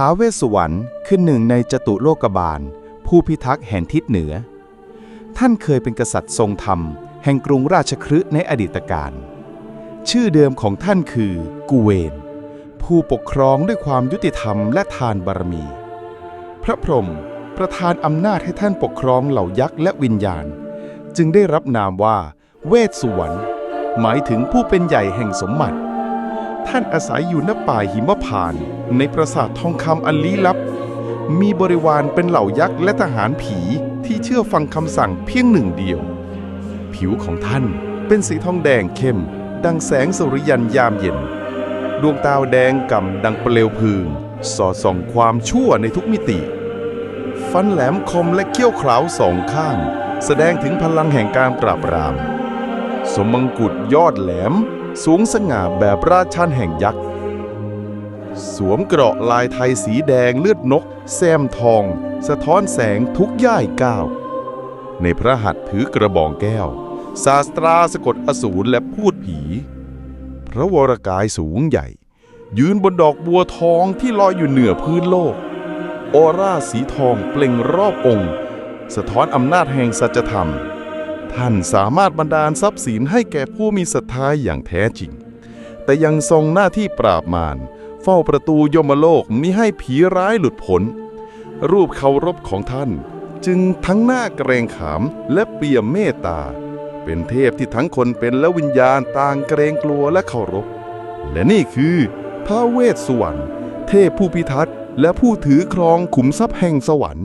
ท้าเวสสุวรรณคือหนึ่งในจตุโลกบาล ผู้พิทักษ์แห่งทิศเหนือ ท่านเคยเป็นกษัตริย์ทรงธรรม แห่งกรุงราชคฤห์ในอดีตการ ชื่อเดิมของท่านคือกูเวน ผู้ปกครองด้วยความยุติธรรมและทานบารมี พระพรหมประทานอำนาจให้ท่านปกครองเหล่ายักษ์และวิญญาณ จึงได้รับนามว่า เวสสุวรรณหมายถึงผู้เป็นใหญ่แห่งสมบัติ ท่านอาศัยอยู่ณป่าหิมพาน ในปราสาททองคำอันลี้ลับ มีบริวารเป็นเหล่ายักษ์และทหารผีที่เชื่อฟังคำสั่งเพียงหนึ่งเดียว ผิวของท่านเป็นสีทองแดงเข้ม ดังแสงสุริยันยามเย็น ดวงตาแดงกำดังเปลวพึงสอดส่องความชั่วในทุกมิติ ฟันแหลมคมและเขี้ยวขราวสองข้าง แสดงถึงพลังแห่งการปราบปราม สมมังกุฎยอดแหลม สูงสง่าแบบราชันแห่งยักษ์ สวมเกราะลายไทยสีแดงเลือดนก แซมทอง สะท้อนแสงทุกย่ายก้าว ในพระหัตถ์ถือกระบองแก้ว ศาสตราสะกดอสูรและพูดผี พระวรกายสูงใหญ่ ยืนบนดอกบัวทองที่ลอยอยู่เหนือพื้นโลก ออร่าสีทองเปล่งรอบองค์ สะท้อนอำนาจแห่งสัจธรรม ท่านสามารถบันดาลทรัพย์สินให้แก่ผู้มีศรัทธาอย่างแท้จริง แต่ยังทรงหน้าที่ปราบมารเฝ้าประตูยมโลกมิให้ผีร้ายหลุดพ้นรูปเคารพของท่านจึงทั้งหน้าเกรงขามและเปี่ยมเมตตา เป็นเทพที่ทั้งคนเป็นและวิญญาณต่างเกรงกลัวและเคารพ และนี่คือท้าวเวสสุวรรณเทพผู้พิทักษ์และผู้ถือครองขุมทรัพย์แห่งสวรรค์